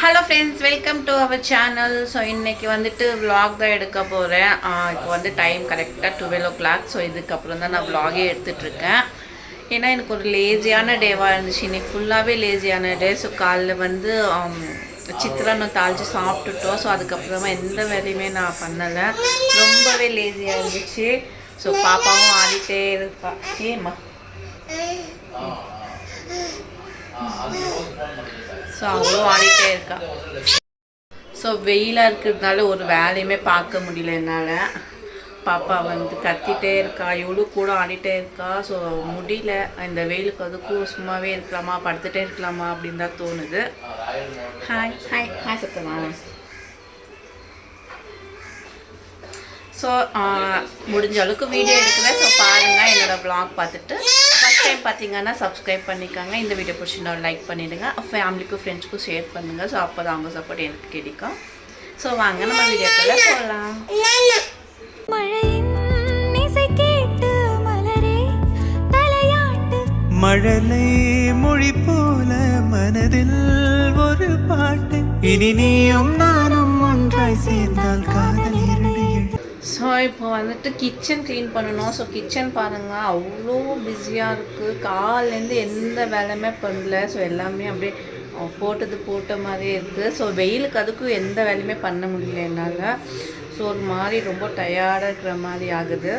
Hello friends welcome to our channel so இன்றைக்கி வந்துட்டு vlog தான் எடுக்க போகிறேன் இப்போ வந்து டைம் கரெக்டாக டுவெல் ஓ கிளாக் ஸோ இதுக்கப்புறம் தான் நான் விலாகே எடுத்துகிட்ருக்கேன் ஏன்னா எனக்கு ஒரு லேசியான டேவாக இருந்துச்சு. இன்னைக்கு ஃபுல்லாகவே லேசியான டே ஸோ காலைல வந்து ஆம், சித்திரானம் தாளித்து சாப்பிட்டுட்டோம். ஸோ அதுக்கப்புறமா எந்த வேலையுமே நான் பண்ணலை. ரொம்பவே லேசியாக இருந்துச்சு. ஸோ பாப்பாவும் ஆடிட்டே இருப்பா. ஏம்மா? ஸோ அவளும் ஆடிட்டே இருக்கா. ஸோ வெயிலாக இருக்கிறதுனால ஒரு வேலையுமே பார்க்க முடியல என்னால். பாப்பா வந்து கத்திட்டே இருக்கா. இவளும் கூட ஆடிட்டே இருக்கா. ஸோ முடியல. இந்த வெயிலுக்கு அதுக்கும் சும்மாவே இருக்கலாமா? படுத்துட்டே இருக்கலாமா? அப்படின்னு தான் தோணுது. ஹாய் ஹாய் ஹாய் சத்தமா ஸோ முடிஞ்ச அளவுக்கு வீடியோ எடுக்கிறேன் ஸோ பாருங்கள் என்னோடய ப்ளாக் பார்த்துட்டு. ஃபஸ்ட் டைம் பார்த்தீங்கன்னா சப்ஸ்கிரைப் பண்ணிக்கோங்க. இந்த வீடியோ பிடிச்சிருந்தா லைக் பண்ணிவிடுங்க ஃபேமிலிக்கும் ஃப்ரெண்ட்ஸ்க்கும் ஷேர் பண்ணுங்கள் ஸோ அப்போ தான் அவங்க சப்போர்ட் எனக்கு கிடைக்கும். ஸோ வாங்க நம்ம வீடியோக்குள்ளே போகலாம் மழையின் இசை கேட்டு மலரே தலையாட்டு. மழலை மொழி போல மனதில் ஒரு பாட்டு. இனி நீயும் நானும் ஒன்றாய் சேர்ந்தால் காதல். ஸோ இப்போ வந்துட்டு கிச்சன் க்ளீன் பண்ணணும். ஸோ கிச்சன் பாருங்கள் அவ்வளோ பிஸியாக இருக்குது கால்லேருந்து எந்த வேலையுமே பண்ணல. ஸோ எல்லாமே அப்படியே போட்டது போட்ட மாதிரியே இருக்குது ஸோ வெயிலுக்கு அதுக்கும் எந்த வேலையுமே பண்ண முடியல என்னால். ஸோ ஒரு மாதிரி ரொம்ப டயர்டாக இருக்கிற மாதிரி ஆகுது.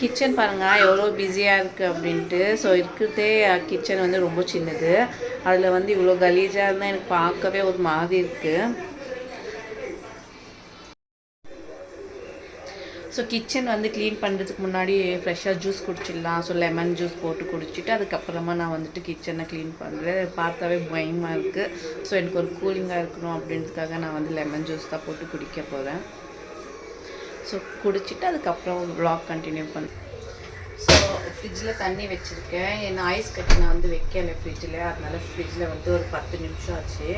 கிச்சன் பாருங்கள் எவ்வளோ பிஸியாக இருக்குது அப்படின்ட்டு. ஸோ இருக்கிறதே கிச்சன் வந்து ரொம்ப சின்னது. அதில் வந்து இவ்வளோ கலீஜாக இருந்தால் எனக்கு பார்க்கவே ஒரு மாதிரி இருக்குது ஸோ கிச்சன் வந்து க்ளீன் பண்ணுறதுக்கு முன்னாடி ஃப்ரெஷ்ஷாக ஜூஸ் குடிச்சிடலாம். ஸோ லெமன் ஜூஸ் போட்டு குடிச்சிட்டு அதுக்கப்புறமா நான் வந்துட்டு கிச்சனை க்ளீன் பண்ணுறேன் பார்த்தாவே பயமாக இருக்குது ஸோ எனக்கு ஒரு கூலிங்காக இருக்கணும் அப்படின்றதுக்காக நான் வந்து லெமன் ஜூஸ் தான் போட்டு குடிக்க போகிறேன் ஸோ குடிச்சிட்டு அதுக்கப்புறம் vlog கண்டினியூ பண்ணேன் ஃப்ரிட்ஜில் தண்ணி வச்சுருக்கேன். என் ஐஸ் கட்டி நான் வந்து வைக்கலை ஃப்ரிட்ஜில் அதனால் ஃப்ரிட்ஜில் வந்து ஒரு பத்து நிமிஷம் ஆச்சு.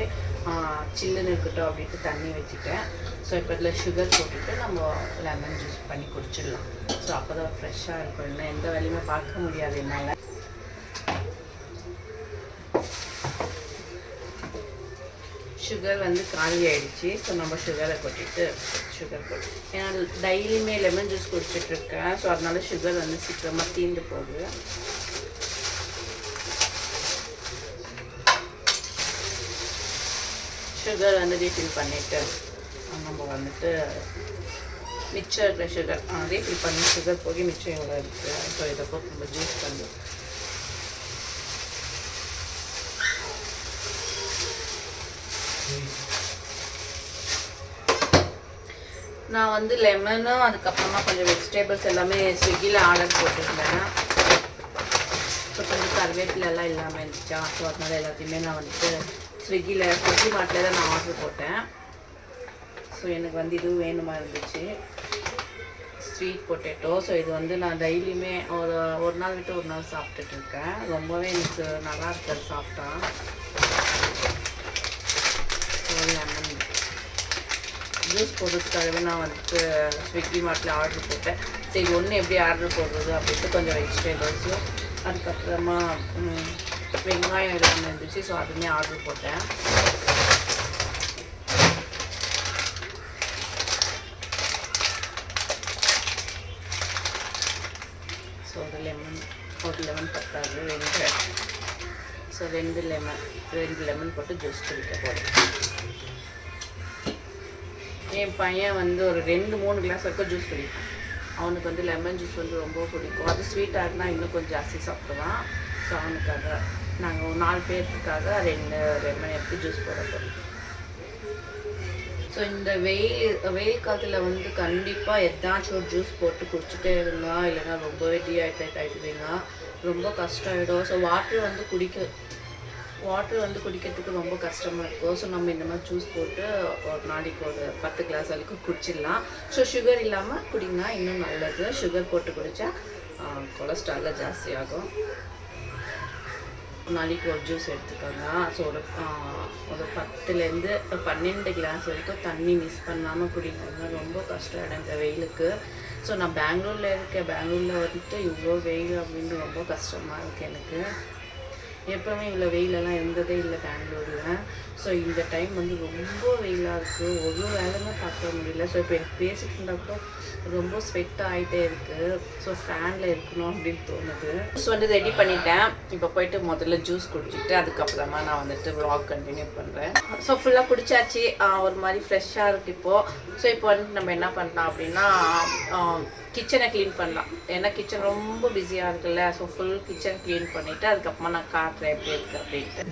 சில்லுன்னு இருக்கட்டும் அப்படின்ட்டு தண்ணி வச்சுட்டேன். ஸோ இப்போ இதில் சுகர் போட்டுட்டு நம்ம லெமன் ஜூஸ் பண்ணி குடிச்சிடலாம். ஸோ அப்போ தான் ஃப்ரெஷ்ஷாக இருக்கும். இல்லைன்னா எந்த வேலையுமே பார்க்க முடியாது என்னால். சுகர் வந்து காலி ஆகிடுச்சி ஸோ நம்ம சுகரை கொட்டிட்டு சுகர் கொட்டி ஏன்னா டெய்லியுமே லெமன் ஜூஸ் குடிச்சிட்டு இருக்கேன் ஸோ அதனால சுகர் வந்து சீக்கிரமாக தீண்டு போகுது. சுகர் வந்து ரீஃபில் பண்ணிவிட்டு நம்ம வந்துட்டு மிச்சம் இருக்கிற சுகர் ரீஃபில் பண்ணி சுகர் போய் மிச்சம் எவ்வளோ இருக்குது ஸோ இதை போட்டு நம்ம ஜூஸ் பண்ணி நான் வந்து லெமனும் அதுக்கப்புறமா கொஞ்சம் வெஜிடபிள்ஸ் எல்லாமே ஸ்விக்கியில் ஆர்டர் போட்டிருந்தேன். ஸோ கொஞ்சம் கருவேப்பிலெல்லாம் இல்லாமல் இருந்துச்சா ஸோ அதனால் எல்லாத்தையுமே நான் வந்துட்டு ஸ்விக்கியில் ஸ்விக்கி மார்ட்டில் தான் நான் ஆர்டர் போட்டேன். ஸோ எனக்கு வந்து இதுவும் வேணுமா இருந்துச்சு. ஸ்வீட் பொட்டேட்டோ ஸோ இது வந்து நான் டெய்லியுமே ஒரு ஒரு நாள் விட்டு ஒரு நாள் சாப்பிட்டுட்டு இருக்கேன். ரொம்பவே எனக்கு நல்லா இருக்காது சாப்பிட்டா ஸோ லெமன் ஜூஸ் போடுறதுக்காகவே நான் வந்துட்டு ஸ்விக்கி மார்ட்டில் ஆர்டர் போட்டேன். சரி ஒன்று எப்படி ஆர்டர் போடுறது அப்படின்ட்டு கொஞ்சம் வெஜிடபிள்ஸும் அதுக்கப்புறமா வெங்காயம் எல்லாமே இருந்துச்சு ஸோ அதுவுமே ஆர்டர் போட்டேன். ஸோ ஒரு லெமன் ஒரு லெமன் பத்தாது ரெண்டு. ஸோ ரெண்டு லெமன் ரெண்டு லெமன் போட்டு ஜூஸ் குடிக்க போகிறேன் என் பையன் வந்து ஒரு ரெண்டு மூணு கிளாஸ் வரைக்கும் ஜூஸ் குடிப்பான். அவனுக்கு வந்து லெமன் ஜூஸ் வந்து ரொம்ப பிடிக்கும். அது ஸ்வீட்டாக இருந்தால் இன்னும் கொஞ்சம் ஜாஸ்தி சாப்பிடுவான். ஸோ அவனுக்காக நாங்கள் ஒரு நாலு பேர்த்துக்காக ரெண்டு லெமன் எடுத்து ஜூஸ் போட போகிறோம் ஸோ இந்த வெயில் வெயில் காலத்தில் வந்து கண்டிப்பாக எதாச்சும் ஒரு ஜூஸ் போட்டு குடிச்சிட்டே இருந்தா இல்லைன்னா ரொம்பவே டீஹைட்ரேட் ஆகிடுவீங்க ரொம்ப கஷ்டம் ஆகிடும் ஸோ வாட்டர் வந்து குடிக்க வாட்டர் வந்து குடிக்கிறதுக்கு ரொம்ப கஷ்டமாக இருக்கும். ஸோ நம்ம இந்த மாதிரி ஜூஸ் போட்டு ஒரு நாளைக்கு ஒரு பத்து கிளாஸ் வரைக்கும் குடிச்சிடலாம். ஸோ சுகர் இல்லாமல் குடிங்கன்னா இன்னும் நல்லது. சுகர் போட்டு குடித்தா கொலஸ்ட்ராலில் ஜாஸ்தியாகும் ஒரு நாளைக்கு ஒரு ஜூஸ் எடுத்துக்கோங்க. ஸோ ஒரு ஒரு பத்துலேருந்து பன்னெண்டு கிளாஸ் வரைக்கும் தண்ணி மிஸ் பண்ணாமல் குடிங்க ரொம்ப கஷ்டம் இடம் வெயிலுக்கு. ஸோ நான் பெங்களூரில் இருக்கேன். பெங்களூரில் வந்துட்டு இவ்வளோ வெயில் அப்படின்னு ரொம்ப கஷ்டமாக இருக்குது எனக்கு. எப்போவுமே இவ்வளோ வெயிலெல்லாம் இருந்ததே இல்லை பெங்களூரில். ஸோ இந்த டைம் வந்து ரொம்ப வெயிலாக இருக்குது ஒரு வேலைமே பார்க்க முடியல. ஸோ இப்போ எனக்கு பேசிட்டு இருந்தப்போ ரொம்ப ஸ்வெட் ஆகிட்டே இருக்குது ஸோ ஃபேனில் இருக்கணும் அப்படின்னு தோணுது. ஜூஸ் வந்து ரெடி பண்ணிட்டேன். இப்போ போயிட்டு முதல்ல ஜூஸ் குடிச்சிட்டு அதுக்கப்புறமா நான் வந்துட்டு வ்ளாக் கண்டினியூ பண்ணுறேன் ஸோ ஃபுல்லாக குடிச்சாச்சு. ஒரு மாதிரி ஃப்ரெஷ்ஷாக இருக்குது இப்போது ஸோ இப்போ வந்து நம்ம என்ன பண்ணலாம் அப்படின்னா கிச்சனை க்ளீன் பண்ணலாம். ஏன்னா கிச்சன் ரொம்ப பிஸியாக இருக்குல்ல ஸோ ஃபுல் கிச்சன் க்ளீன் பண்ணிவிட்டு அதுக்கப்புறமா நான் காட்டுறேன் எப்படி இருக்குது அப்படின்ட்டு.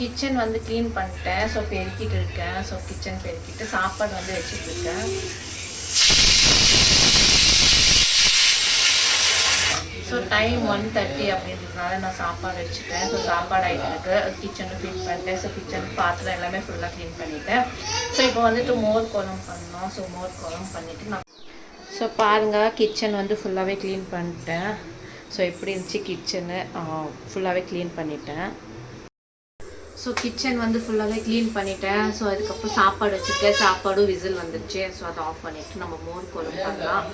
கிச்சன் வந்து க்ளீன் பண்ணிட்டேன். ஸோ பெருக்கிட்டு இருக்கேன். ஸோ கிச்சன் பெருக்கிட்டு சாப்பாடு வந்து வச்சுட்டு இருக்கேன். ஸோ டைம் ஒன் தேர்ட்டி அப்படின்றதுனால நான் சாப்பாடு வச்சுட்டேன். ஸோ சாப்பாடு ஆகிட்டு இருக்கு கிச்சனும் க்ளீன் பண்ணிட்டேன். ஸோ கிச்சன் பாத்திரம் எல்லாமே ஃபுல்லாக க்ளீன் பண்ணிட்டேன். ஸோ இப்போ வந்துட்டு மோர் குழம்பு பண்ணோம் ஸோ மோர் குழம்பு பண்ணிவிட்டு நான் ஸோ பாருங்கள் கிச்சன் வந்து ஃபுல்லாகவே க்ளீன் பண்ணிட்டேன். ஸோ எப்படி இருந்துச்சு கிச்சனு ஃபுல்லாகவே க்ளீன் பண்ணிட்டேன். ஸோ கிச்சன் வந்து ஃபுல்லாகவே க்ளீன் பண்ணிட்டேன். ஸோ அதுக்கப்புறம் சாப்பாடு வச்சுருக்கேன். சாப்பாடும் விசில் வந்துருச்சு. ஸோ அதை ஆஃப் பண்ணிவிட்டு நம்ம மோர் குழம்பு பண்ணலாம்.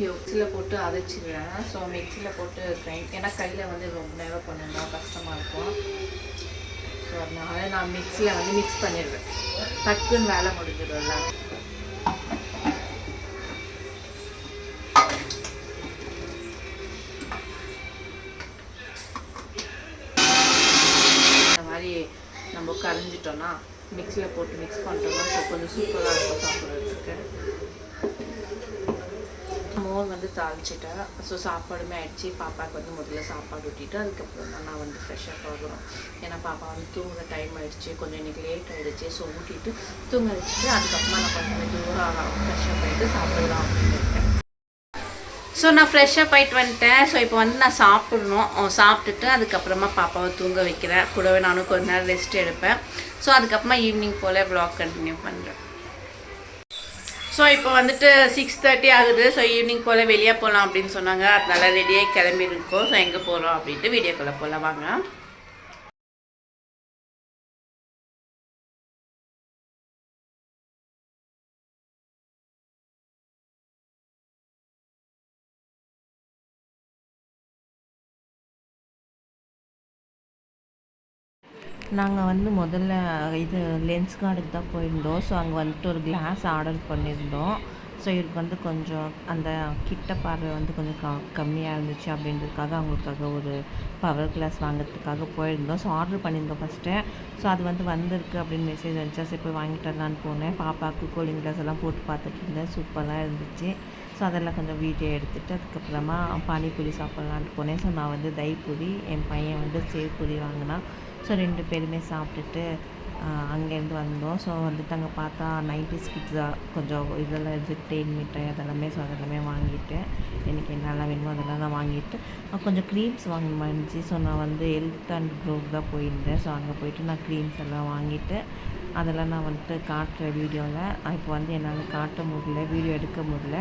மிக்சியில் போட்டு அரைச்சிடுறேன். ஸோ மிக்சியில் போட்டு கிரைண்ட் ஏன்னா கையில் வந்து ரொம்ப நேரம் பண்ணணும் கஷ்டமாக இருக்கும். ஸோ அதனால நான் மிக்சியில் வந்து மிக்ஸ் பண்ணிடுவேன் டக்குன்னு வேலை முடிஞ்சிடும்ல கரைஞ்சிட்டோன்னா மிக்ஸியில் போட்டு மிக்ஸ் பண்ணிட்டோம்னா ஸோ கொஞ்சம் சூப்பராக இருக்கும் சாப்பிட்றதுக்கு. மோர் வந்து தாளிச்சிட்டேன். ஸோ சாப்பாடுமே ஆயிடுச்சு. பாப்பாவுக்கு வந்து முதல்ல சாப்பாடு ஊட்டிட்டு அதுக்கப்புறம் தான் நான் வந்து ஃப்ரெஷ்ஷாக ஆகுறோம் ஏன்னா பாப்பா வந்து தூங்குற டைம் ஆயிடுச்சு. கொஞ்சம் இன்னைக்கு லேட் ஆகிடுச்சு ஸோ ஊட்டிட்டு தூங்க வச்சுட்டு அதுக்கப்புறமா நான் கொஞ்சம் தூரம் ஃப்ரெஷ்ஷப் ஆகிட்டு சாப்பிடலாம் அப்படின்னு இருக்கேன். ஸோ நான் ஃப்ரெஷ்ஷப் ஆகிட்டு வந்துட்டேன். ஸோ இப்போ வந்து நான் சாப்பிட்ணும். சாப்பிட்டுட்டு அதுக்கப்புறமா பாப்பாவை தூங்க வைக்கிறேன். கூடவே நானும் கொஞ்ச நேரம் ரெஸ்ட் எடுப்பேன். ஸோ அதுக்கப்புறமா ஈவினிங் போல் வ்ளாக் கண்டினியூ பண்ணுறேன் ஸோ இப்போ வந்துட்டு சிக்ஸ் தேர்ட்டி ஆகுது. ஸோ ஈவினிங் போல் வெளியே போகலாம் அப்படின்னு சொன்னாங்க. அதனால ரெடியாகி கிளம்பி இருக்கோம் ஸோ எங்கே போகிறோம் அப்படின்ட்டு வீடியோக்குள்ளே போகலாம் வாங்க. நாங்கள் வந்து முதல்ல இது லென்ஸ் கார்டுக்கு தான் போயிருந்தோம். ஸோ அங்கே வந்துட்டு ஒரு கிளாஸ் ஆர்டர் பண்ணியிருந்தோம் ஸோ இவருக்கு வந்து கொஞ்சம் அந்த கிட்ட பார்வை வந்து கொஞ்சம் க கம்மியாக இருந்துச்சு அப்படின்றதுக்காக அவங்களுக்காக ஒரு பவர் கிளாஸ் வாங்குறதுக்காக போயிருந்தோம். ஸோ ஆர்டர் பண்ணியிருந்தோம் ஃபஸ்ட்டு ஸோ அது வந்து வந்திருக்கு அப்படின்னு மெசேஜ் வந்துச்சா. சரி போய் வாங்கிட்டு வரலான்னு போனேன். பாப்பாவுக்கு கூலிங் கிளாஸ் எல்லாம் போட்டு பார்த்துட்டு இருந்தேன். சூப்பராக இருந்துச்சு. ஸோ அதெல்லாம் கொஞ்சம் வீடியோ எடுத்துகிட்டு அதுக்கப்புறமா பானிபூரி சாப்பிட்லான்ட்டு போனேன். ஸோ நான் வந்து தைப்பூரி என் பையன் வந்து சேவ்பூரி வாங்கினான். ஸோ ரெண்டு பேருமே சாப்பிட்டுட்டு அங்கேருந்து வந்தோம். ஸோ வந்துட்டு அங்கே பார்த்தா நைன்டி ஸ்கிட்ஸா கொஞ்சம் இதெல்லாம் இருக்குது தேன் மிட்டாய் அதெல்லாமே ஸோ அதெல்லாமே வாங்கிட்டு எனக்கு என்னெல்லாம் வேணுமோ அதெல்லாம் நான் வாங்கிட்டு கொஞ்சம் க்ரீம்ஸ் வாங்க இருந்துச்சு ஸோ நான் வந்து ஹெல்த் அண்ட் க்ரோத் தான் போயிருந்தேன். ஸோ அங்கே போயிட்டு நான் க்ரீம்ஸ் எல்லாம் வாங்கிட்டு அதெல்லாம் நான் வந்துட்டு காட்டுறேன் வீடியோவில் இப்போ வந்து என்னால் காட்ட முடியல வீடியோ எடுக்க முடியல.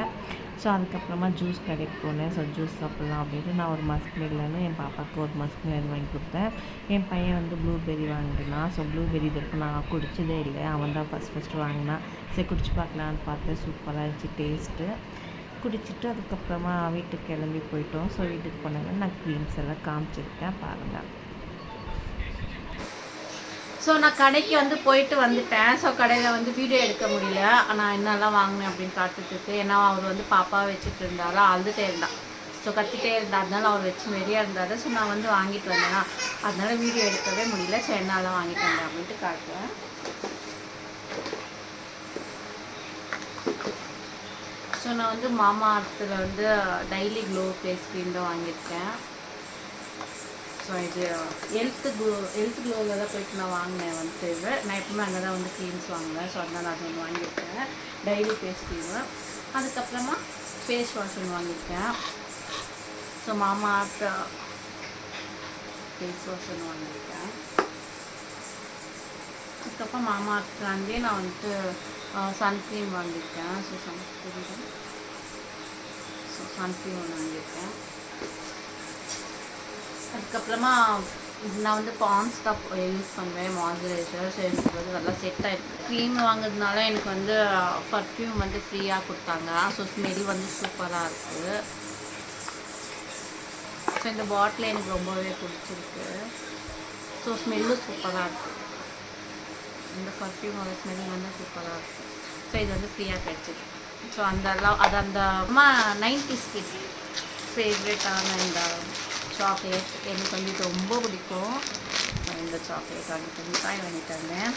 ஸோ அதுக்கப்புறமா ஜூஸ் கடைக்கு போனேன். ஸோ ஜூஸ் சாப்பிட்லாம் அப்படின்ட்டு நான் ஒரு மஸ்க் மில்லன்னு என் பாப்பாவுக்கு ஒரு மஸ்க் மில்லன் வாங்கி கொடுத்தேன். என் பையன் வந்து ப்ளூபெரி வாங்கினான். ஸோ ப்ளூபெரி இது நான் குடிச்சதே இல்லை. அவன் தான் ஃபஸ்ட் ஃபஸ்ட்டு வாங்கினான் சரி குடிச்சு பார்க்கலான்னு பார்த்தேன். சூப்பராக இருந்துச்சு டேஸ்ட்டு குடிச்சிட்டு அதுக்கப்புறமா வீட்டுக்கு கிளம்பி போயிட்டோம். ஸோ வீட்டுக்கு போனவங்க நான் க்ரீம்ஸ் எல்லாம் காமிச்சிருக்கேன் பாருங்கள் ஸோ நான் கடைக்கு வந்து போயிட்டு வந்துட்டேன். ஸோ கடையில் வந்து வீடியோ எடுக்க முடியல. நான் என்னெல்லாம் வாங்கினேன் அப்படின்னு காட்டுட்டு ஏன்னா அவர் வந்து பாப்பா வச்சுட்டு இருந்தாரா? அழுதுகிட்டே இருந்தான். ஸோ கத்திட்டே இருந்தா. அதனால அவர் வச்சு வெறியாக இருந்தார். ஸோ நான் வந்து வாங்கிட்டு வந்தேன்னா அதனால வீடியோ எடுக்கவே முடியல. ஸோ என்னெல்லாம் வாங்கிட்டு வந்தேன் அப்படின்ட்டு காட்டுவேன் ஸோ நான் வந்து மாமா அர்த்தில் வந்து டெய்லி க்ளோ ஃபேஸ் க்ரீம் தான் வாங்கியிருக்கேன். ஸோ இது ஹெல்த்து க்ளோ ஹெல்த் க்ளோவில் தான் போயிட்டு நான் வாங்கினேன் வந்துட்டு இது. நான் எப்பவுமே அங்கே தான் வந்து க்ரீம்ஸ் வாங்குவேன். ஸோ அதனால் அது ஒன்று வாங்கியிருக்கேன். டெய்லி ஃபேஸ் க்ரீமு அதுக்கப்புறமா ஃபேஸ் வாஷ் ஒன்று வாங்கியிருக்கேன். ஸோ மாமா ஃபேஸ் வாஷ் ஒன்று வாங்கியிருக்கேன். அதுக்கப்புறம் மாமா ஆர்த்தாண்டே நான் வந்துட்டு சன்க்ரீம் வாங்கியிருக்கேன். ஸோ சன்ஸ்க்ரீம் ஸோ சன்ஸ்க்ரீம் ஒன்று வாங்கியிருக்கேன். அதுக்கப்புறமா நான் வந்து பான்ஸ் தான் யூஸ் பண்ணுவேன் மாய்ஸ்சரைசர் ஸோ எனக்கு வந்து நல்லா செட் ஆகிடுது க்ரீம் வாங்குறதுனால எனக்கு வந்து uh, பர்ஃப்யூம் வந்து ஃப்ரீயாக கொடுத்தாங்க. ஸோ ஸ்மெல் வந்து சூப்பராக இருக்குது ஸோ இந்த பாட்டில் எனக்கு ரொம்பவே பிடிச்சிருக்கு. ஸோ ஸ்மெல்லும் சூப்பராக இருக்குது இந்த பர்ஃப்யூமோட ஸ்மெல் வந்து சூப்பராக இருக்குது ஸோ இது வந்து ஃப்ரீயாக கிடச்சிது ஸோ அந்த அளவு அது அந்த அம்மா நைன்டி ஸ்கிட் ஃபேவரட்டான இந்த சாக்லேட் எனக்கு வந்து இது ரொம்ப பிடிக்கும். இந்த சாக்லேட் வாங்கிட்டு மிட்டாய் வாங்கிட்டு வந்தேன்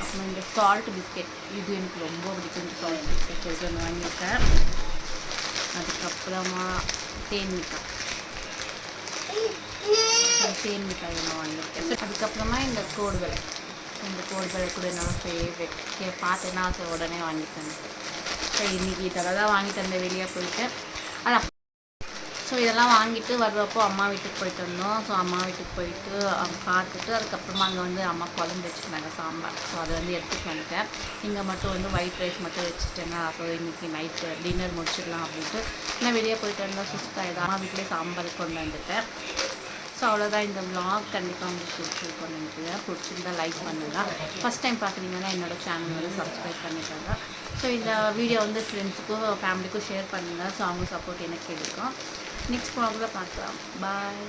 அப்புறம் இந்த சால்ட் பிஸ்கெட் இது எனக்கு ரொம்ப பிடிக்கும். இந்த சால்ட் பிஸ்கெட் இது ஒன்று வாங்கியிருக்கேன். அதுக்கப்புறமா தேன் மிட்டாய் தேன் மிட்டாய் ஒன்று வாங்கியிருக்கேன் அதுக்கப்புறமா இந்த கோடுகளை. இந்த கோடுகளை கூட என்னோட ஃபேவரெட் கே பார்த்தேன்னா அதை உடனே வாங்கிட்டேன் ஸோ இன்றைக்கி இதெல்லாம் தான் வாங்கிட்டு வந்தேன் வெளியே போயிட்டு ஆனால் ஸோ இதெல்லாம் வாங்கிட்டு வர்றப்போ அம்மா வீட்டுக்கு போயிட்டு வந்தோம். ஸோ அம்மா வீட்டுக்கு போயிட்டு அங்கே பார்த்துட்டு அதுக்கப்புறமா அங்கே வந்து அம்மா குழம்பு வச்சுருந்தாங்க சாம்பார். ஸோ அதை வந்து எடுத்துட்டு வந்துட்டேன். இங்கே மட்டும் வந்து ஒயிட் ரைஸ் மட்டும் வச்சுட்டேன்னா அப்போ இன்றைக்கி நைட்டு டின்னர் முடிச்சிடலாம் அப்படின்ட்டு. நான் வெளியே போயிட்டு வந்தால் சுஸ்தாயிடும். அம்மா வீட்டிலே சாம்பார் கொண்டு வந்துட்டேன். ஸோ அவ்வளோதான் இந்த விளாக் கண்டிப்பாக உங்களுக்கு பிடிச்சிருக்கும் நினைக்கிறேன் பிடிச்சிருந்தா லைக் பண்ணுங்கள் ஃபஸ்ட் டைம் பார்க்குறீங்கன்னா என்னோட சேனல் வந்து சப்ஸ்கிரைப் பண்ணிட்டாங்க ஸோ இந்த வீடியோ வந்து ஃப்ரெண்ட்ஸுக்கும் ஃபேமிலிக்கும் ஷேர் பண்ணுங்கள் ஸோ அவங்க சப்போர்ட் எனக்கு கிடைக்கும். நெக்ஸ்ட் ப்ராப்ளம் பார்க்கலாம். பாய்